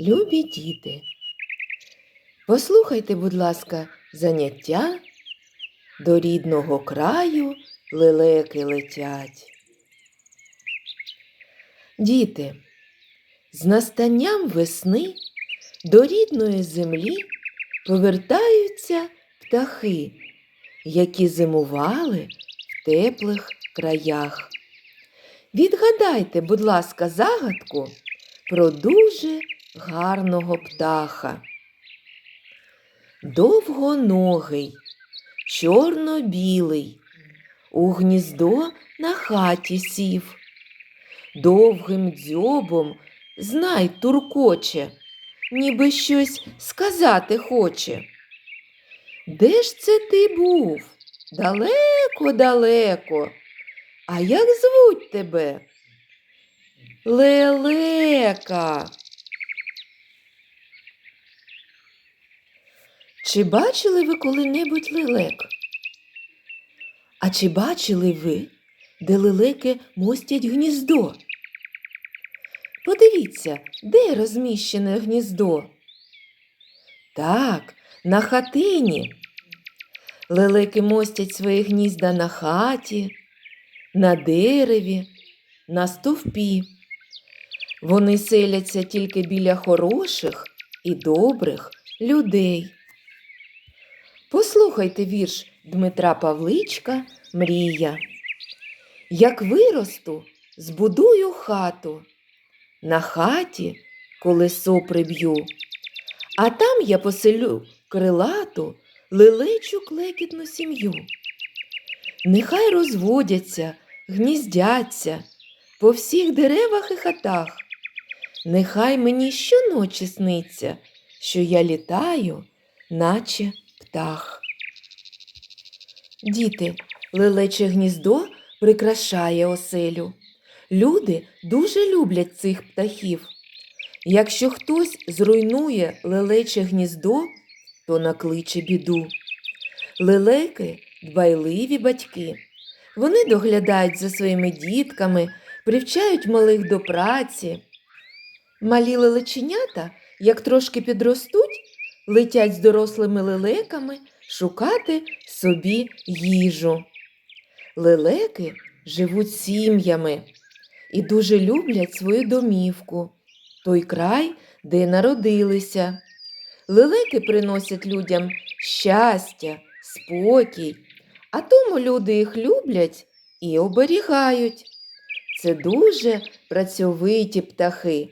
Любі діти, послухайте, будь ласка, заняття до рідного краю лелеки летять. Діти, з настанням весни до рідної землі повертаються птахи, які зимували в теплих краях. Відгадайте, будь ласка, загадку про дуже гарного птаха. Довгоногий, чорно-білий, у гніздо на хаті сів. Довгим дзьобом, знай, туркоче, ніби щось сказати хоче. Де ж це ти був? Далеко-далеко. А як звуть тебе? Лелека. Чи бачили ви коли-небудь лелек? А чи бачили ви, де лелеки мостять гніздо? Подивіться, де розміщене гніздо? Так, на хатині. Лелеки мостять свої гнізда на хаті, на дереві, на стовпі. Вони селяться тільки біля хороших і добрих людей. Послухайте вірш Дмитра Павличка Мрія. Як виросту, збудую хату, на хаті колесо приб'ю, а там я поселю крилату лелечу клекітну сім'ю. Нехай розводяться, гніздяться по всіх деревах і хатах. Нехай мені щоночі сниться, що я літаю, наче птах. Діти, лелече гніздо прикрашає оселю. Люди дуже люблять цих птахів. Якщо хтось зруйнує лелече гніздо, то накличе біду. Лелеки дбайливі батьки. Вони доглядають за своїми дітками, привчають малих до праці. Малі лелеченята, як трошки підростуть, летять з дорослими лелеками шукати собі їжу. Лелеки живуть сім'ями і дуже люблять свою домівку, той край, де народилися. Лелеки приносять людям щастя, спокій, а тому люди їх люблять і оберігають. Це дуже працьовиті птахи.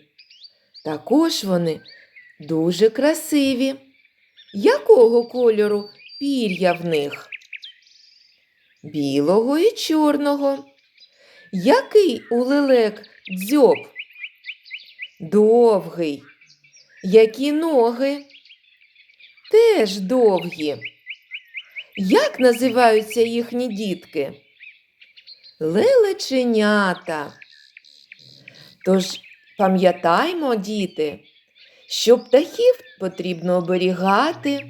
Також вони дуже красиві. Якого кольору пір'я в них? Білого і чорного. Який у лелек дзьоб? Довгий. Які ноги? Теж довгі. Як називаються їхні дітки? Лелеченята. Тож пам'ятаймо, діти, що птахів потрібно оберігати,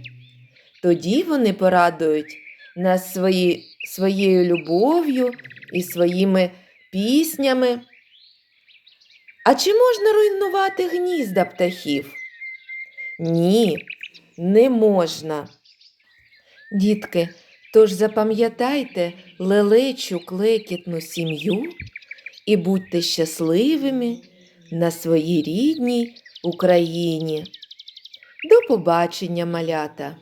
тоді вони порадують нас свої, своєю любов'ю і своїми піснями. А чи можна руйнувати гнізда птахів? Ні, не можна. Дітки, тож запам'ятайте лелечу клекітну сім'ю і будьте щасливими на своїй рідній Україні. До побачення, малята!